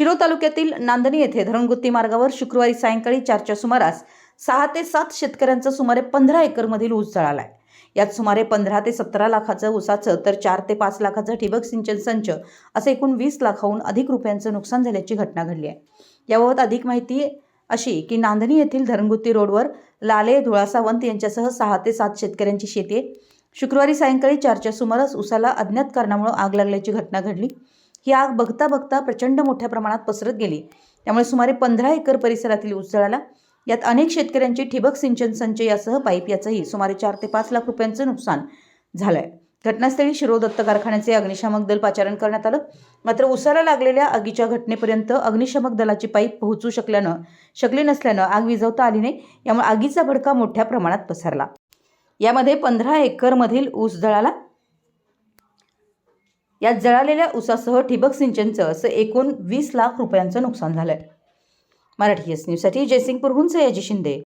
शिरो तालुक्यातील नांदणी येथे धरणगुत्ती मार्गावर शुक्रवारी सायंकाळी चारच्या सुमारास सहा ते सात शेतकऱ्यांचा सुमारे पंधरा एकरमधील ऊस जळालाय. यात सुमारे पंधरा ते सतरा लाखाचं ऊसाचं तर चार ते पाच लाखाचं ठिबक सिंचन संच असे एकूण वीस लाखाहून अधिक रुपयांचं नुकसान झाल्याची घटना घडली आहे. याबाबत अधिक माहिती अशी की नांदणी येथील धरणगुत्ती रोडवर लाले धुळा सावंत यांच्यासह सहा ते सात शेतकऱ्यांची शेती आहे. शुक्रवारी सायंकाळी चारच्या सुमारास उसाला अज्ञात कारणामुळे आग लागल्याची घटना घडली. ही आग बघता बघता प्रचंड मोठ्या प्रमाणात पसरत गेली. त्यामुळे सुमारे पंधरा एकर परिसरातील ऊस जळाला यात अनेक शेतकऱ्यांची ठिबक सिंचन संच यासह पाईप याचंही सुमारे चार ते पाच लाख रुपयांचं नुकसान झालं आहे घटनास्थळी शिरो दत्त कारखान्याचे अग्निशामक दल पाचारण करण्यात आलं. मात्र उसाला लागलेल्या आगीच्या घटनेपर्यंत अग्निशामक दलाची पाईप पोहोचू शकल्यानं शकली नसल्यानं आग विझवता आली नाही यामुळे आगीचा भडका मोठ्या प्रमाणात पसरला. यामध्ये पंधरा एकरमधील ऊस जळाला यात जळालेल्या उसासह ठिबक सिंचनचं असं एकूण वीस लाख रुपयांचं नुकसान झालंय. मराठी एस न्यूजसाठी जयसिंगपूरहून सयाजी शिंदे.